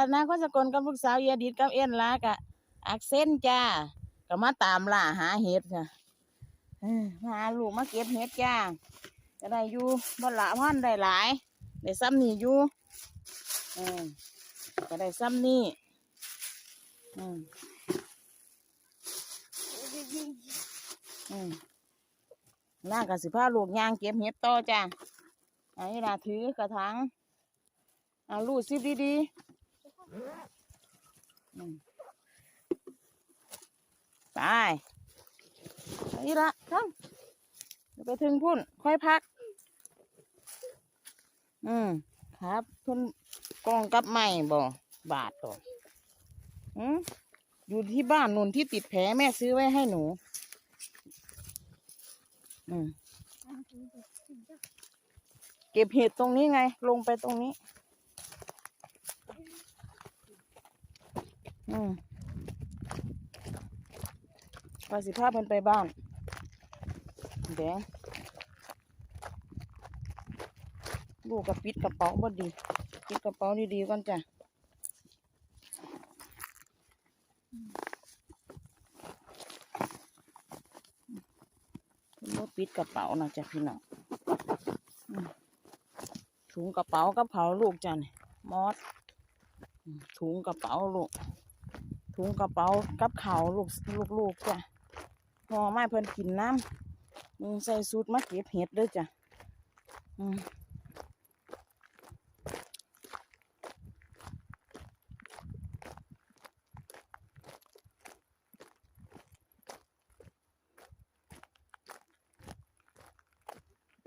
รัตนาก็สกลกับลูกสาวเยดิดกับเอ็นลากะอักเส้นจ้าก็มาตามล่าหาเห็ดค่ะมาหาลูกมาเก็บเห็ดจ้าจะได้อยู่บ่ละพันได้หลายได้ซ้ำนี่อยู่ก็ได้ซ้ำนี่อืมอืมน่ากสิพาลูกยางเก็บเห็ดต่อจ้าไอ้ล่ะถือกระถางเอาลูกซิบดีๆ ไปนี่ละท่านเดี๋ยวไปถึงพุ่น ค่อยพัก อืม ครับพุ่นกองกับไม้บ่บาทต่ออืมอยู่ที่บ้านนุ่นที่ติดแผลแม่ซื้อไว้ให้หนู อืม เก็บเห็ดตรงนี้ไง ลงไปตรงนี้ อืมว่าสิพาเพิ่นไปบ้านแดงลูกกับปิดกระเป๋าบ่ดีปิดกระเป๋าดีๆก่อนจ้ะเพิ่นบ่ปิดกระเป๋านะจ้ะพี่น้องถุงกระเป๋ากับเขาลูกจ้ะนี่มอสถุงกระเป๋าลูก ถุงกระเป๋ากับเขาลูกลูกๆจ้ะพอไม่เพิ่นกินน้ำมึงใส่สูตรมาเก็บเห็ดด้วยจ้ะอืม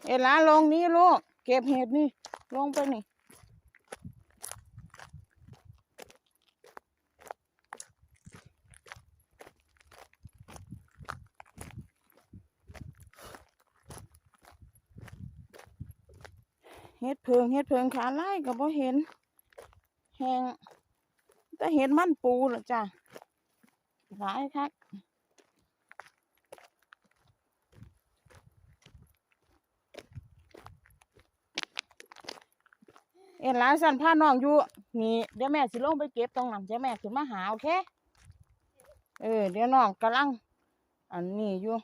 เอลาลงนี้ลูกเก็บเห็ดนี่ลงไปนี่ ดเพิงเฮ็ดเพิงขาไล่ก็บ่เห็นแหงแต่เห็นมันปูละจ้ะหลายคักเอ็นหลานสั่นพาน้องอยู่นี่เดี๋ยวแม่สิลงไปเก็บตรงนั้นเดี๋ยวแม่ขึ้นมาหาโอเคเออเดี๋ยวน้องกำลังอันนี้อยู่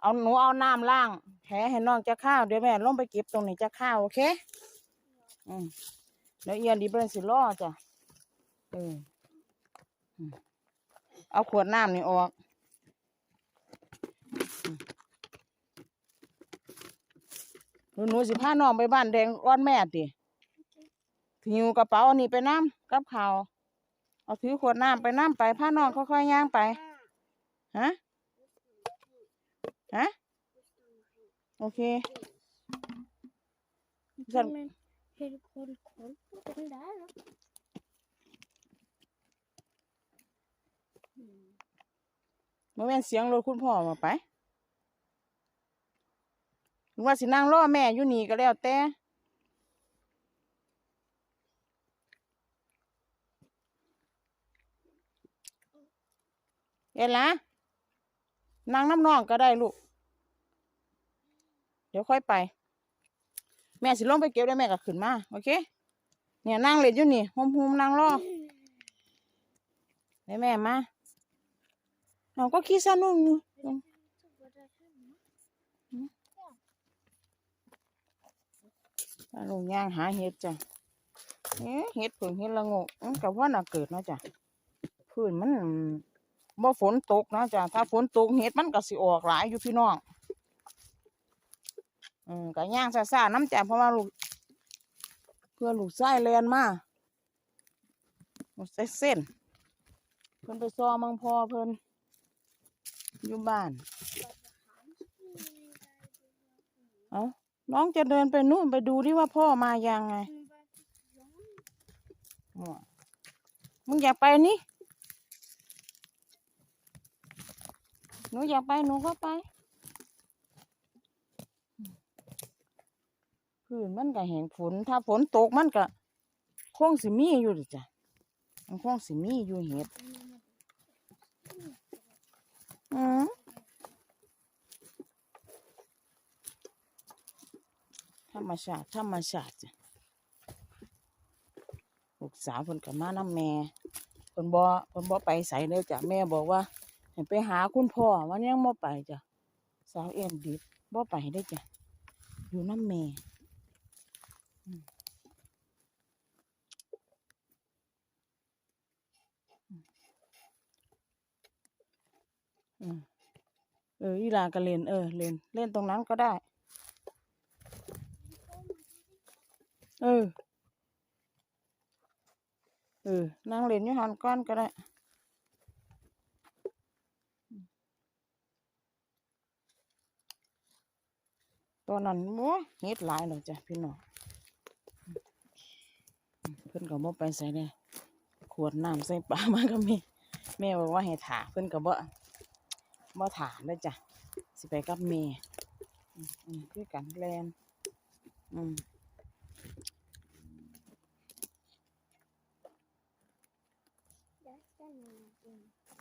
เอาหนูเอาน้ำล้างแผลให้น้องจะข้าวเดี๋ยวแม่ลงไปเก็บตรงนี้จะข้าวโอเคอืมเดี๋ยวเอียนดีเบิร์นสิล่อจ้ะเอออืมเอาขวดน้ำนี่ออกหนูหนูสิพาน้องไปบ้านแดงอ้อนแม่ติหิวกระเป๋าอันนี้ไปน้ำกับข้าว เอาถือขวดน้ำไปน้ำไปพาน้องค่อยๆย่างไป ฮะ ฮะโอเค Sen... Men hur koll koll på den där då? มื่อแม่นเสียงรถคุณพ่อมาไปหรือว่าสินั่งรอแม่อยู่นี่ก็แล้วแต่เอ็นละ นั่งน้ำน้องก็ได้ลูก เดี๋ยวค่อยไป แม่สิลงไปเก็บได้แม่ก็ขึ้นมาโอเค เนี่ยนั่งเล่นอยู่นี่หุมๆนั่งรอให้แม่มาเราก็คิดซะนุ่งอยู่ถ้าลงย่างหาเห็ดจ้ะเอ๊ะเห็ดเพิ่งเห็ดละงกกับว่าน่ะเกิดเนาะจ้ะพื้นมัน บ่ฝนตกนะจ้ะถ้าฝนตกเห็ดมันก็สิออกหลายอยู่พี่น้องอืมก็ย่างซ่าๆน้ำจ้ะเพราะว่าลูกเพื่อลูกไส้แลนมาลูกไส้เส้น เพิ่นไปซอมังพอเพิ่นอยู่บ้าน เอาน้องจะเดินไปนู่นไปดูดิว่าพ่อมายังไงมึงอยากไปนี่ หนูอยากไปหนูก็ไปคือมันก็แห้งฝน ถ้าฝนตกมันก็คงสิมีอยู่ดิจ้ะมันคงสิมีอยู่เห็ดอืมธรรมชาติธรรมชาติจ้ะลูกสาวเพิ่นกับมาน้ำแม่เพิ่นบ่เพิ่นบ่ไปใส่เลยจ้ะแม่บอกว่า ไปหาคุณพ่อวันยังบ่ไปจ้ะสาวเอ็มดิบบ่ไปได้จ้ะอยู่น้ำแม่อืมอืมเอออีลาก็เล่นเออเล่นเล่นตรงนั้นก็ได้ เออ เออนั่งเล่นอยู่หันก้อนก็ได้ ตอนนั้นม้เฮ็ดหลายเลยจ้ะพี่น้องเพิ่อนก็บ่ไปใส่เลยขวดน้ำใส่ปลามาก็มีแม่บอกว่าให้ถาเพิ่อนก็บ่บ่ถาเลยจ้ะสิไปกับแม่อืมอืมคือกันแลนอืม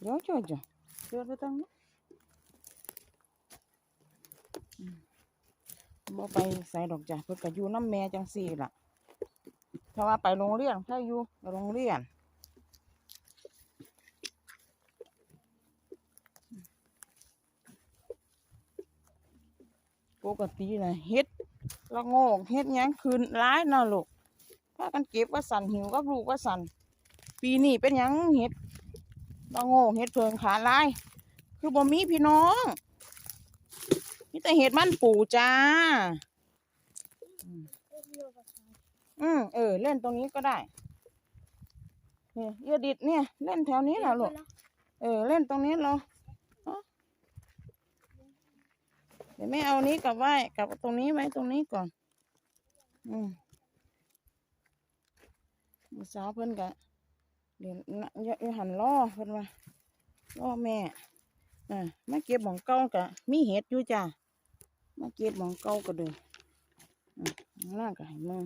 เดี๋ยวจ้ะจ้ะเดี๋ยวไปตั้งนะอืม บ่ไปใส่ดอกจ้ะเพิ่นก็อยู่น้ำแม่จังซี่ล่ะ ถ้าว่าไปโรงเรียนถ้าอยู่โรงเรียนปกตินะเฮ็ดละโงกเฮ็ดยังคืนร้ายนาะลูกพากันเก็บว่าสั่นหิวกับลูกว่าสั่นปีนี้เป็นยังเฮ็ดละโงกเห็ดเพิงขาลาย คือบ่มีพี่น้อง มีแต่เห็ดมันปูจ้า อืมเออ เล่นตรงนี้ก็ได้เนี่ยเยดิดเนี่ย เล่นแถวนี้แหละลูก เออ เล่นตรงนี้เราเอาเดี๋ยวแม่เอานี้กลับไว้กลับตรงนี้ไว้ตรงนี้ก่อน อืมมื้อสาวเพิ่นกะเดี๋ยวนะอย่าอย่าหันล้อเพิ่นว่าล้อแม่ อ่ามาเก็บหมองเก่ากะมีเห็ดอยู่จ้ามาเก็บหมองเก่าก็เด้ออ่าล่างก็ให้มึง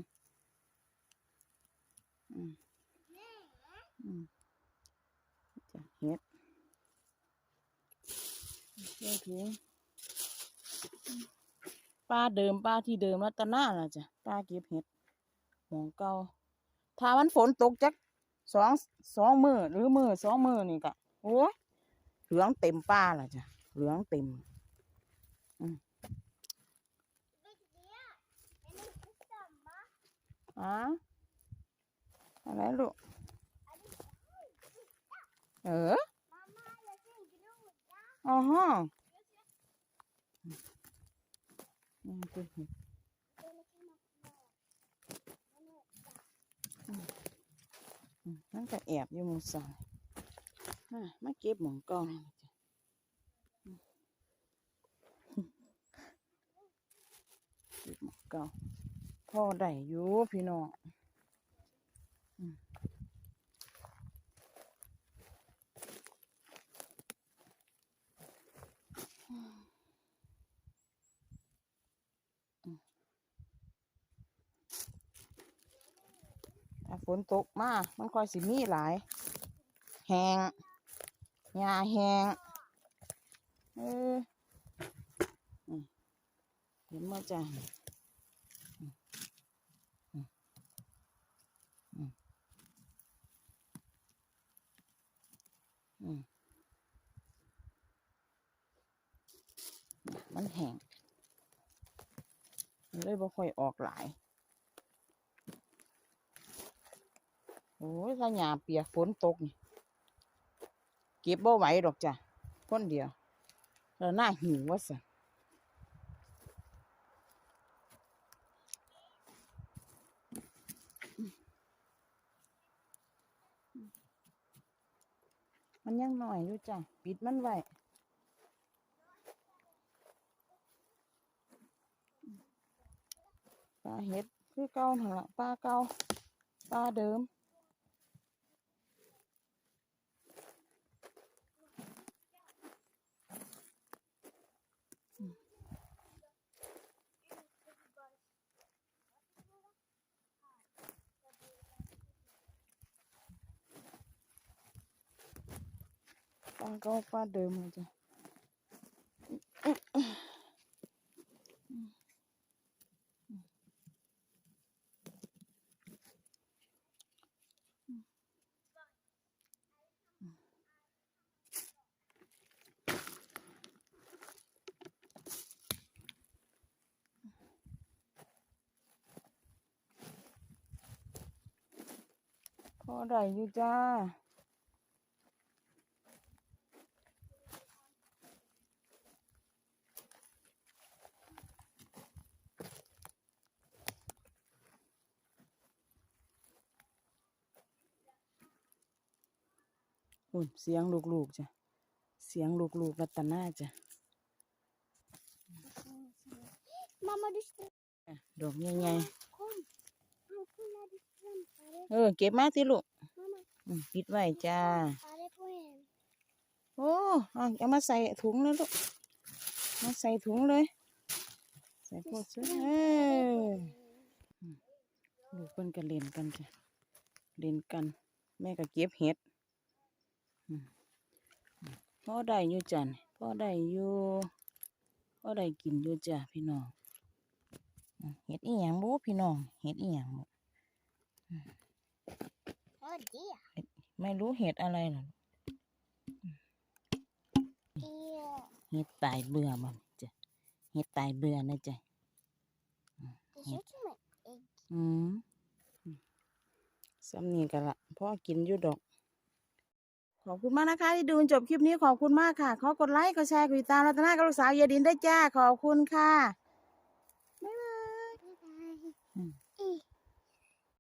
อืมอืมจ้ะเห็ดเจ้าถุงป้าเดิมป้าที่เดิมรัตนาล่ะจ้ะป้าเก็บเห็ดหมองเก่าถ้ามันฝนตกจักสองสองมือหรือมือสองมือนี่กะโอ้ย เหลืองเต็มป้าละจ้ะเหลืองเต็มอืมอะอะไรลูกเอออ๋อฮะอืมเก็บเห็ดอืมมันก็แอบอยู่หมูสาย มามาเก็บหมองกองเก็บหมองกองพ่อได้อยู่พี่น้องฝนตกมา มันคอยสิมีหลาย แหง หญ้าแหงเออเห็นมาจ้ะอืมอืมอืมอืมมันแห้งเลยบ่ค่อยออกหลาย โอ้ยถ้าหญ้าเปียกฝนตกนี่ เก็บบ่ไหวดอกจ้ะคนเดียวแล้วหน้าหิวว่าสะมันยังหน่อยอยู่จ้ะปิดมันไว้ปลาเห็ดคือเก่าหั่นละปลาเก่าปลาเดิม้องก็ป้าเดิมเลยจ้ะพอได้อยู่จ้า อุ่นเสียงลูกๆจ้ะ เสียงลูกๆรัตนาจ้ะ Mamma du ska อะดอกใหญ่ kom. Han kolla du trampade. ๆเออ เก็บมาสิลูก Mamma, อืมปิดไว้จ้า är det på en? โอ้เอาเอามาใส่ถุงเลยลูก มาใส่ถุงเลย ใส่พวกเสื้อเออลูกเพิ่นก็เล่นกันจ้ะ เล่นกัน แม่ก็เก็บเห็ดอืม พ่อได้อยู่จ้ะนี่พ่อได้อยู่พ่อได้กินอยู่จ้ะพี่น้องอืมเห็ดอีหยังบ่พี่น้องเห็ดอีหยังบ่ Vad är det? ไม่รู้เห็ดอะไรหรอก Det เห็ดตายเบื่อมันจ้ะเห็ดตายเบื่อนะจ้ะ det ser ut som ett ägg. อืมสำนีกันละพ่อกินอยู่ดอก ขอบคุณมากนะคะ ที่ดูจนจบคลิปนี้ขอบคุณมากค่ะ ขอกดไลค์กดแชร์กดติดตามรัตนากับลูกสาวยายดินได้จ้าขอบคุณค่ะ